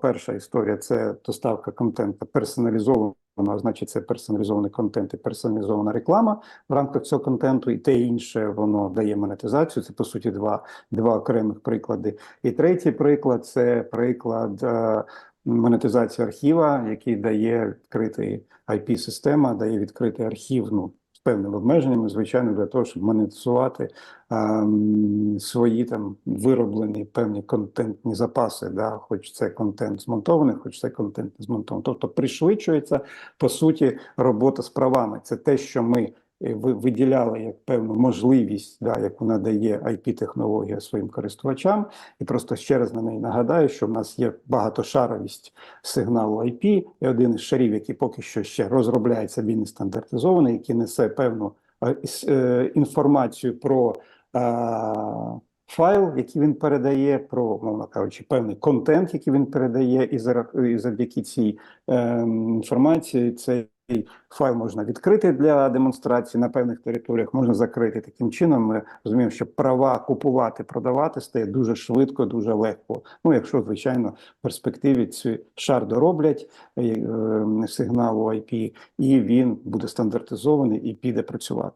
перша історія це доставка контенту персоналізованого, значить, це персоналізований контент і персоналізована реклама в рамках цього контенту, і те інше воно дає монетизацію. Це по суті два, два окремих приклади. І третій приклад це приклад. е, Монетизації архіва, який дає відкритий IP-система, дає відкритий архів ну, певними обмеженнями, звичайно, для того, щоб монетизувати а, свої там вироблені певні контентні запаси, да, хоч це контент змонтований, хоч це контент не змонтований. Тобто пришвидшується по суті робота з правами. Це те, що ми е, ви- виділяли як певну можливість, да, яку надає IP-технологія своїм користувачам. І просто ще раз на неї нагадаю, що в нас є багатошаровість сигналу IP, і один із шарів, який поки що ще розробляється, він не стандартизований, який несе певну е, інформацію про файл, який він передає, про, мовно кажучи, певний контент, який він передає, і за- і завдяки цій е, інформації цей файл можна відкрити для демонстрації на певних територіях, можна закрити. Таким чином, ми розуміємо, що права купувати, продавати стає дуже швидко, дуже легко. Ну, якщо, звичайно, в перспективі цей шар дороблять е, е, сигналу IP, і він буде стандартизований і піде працювати.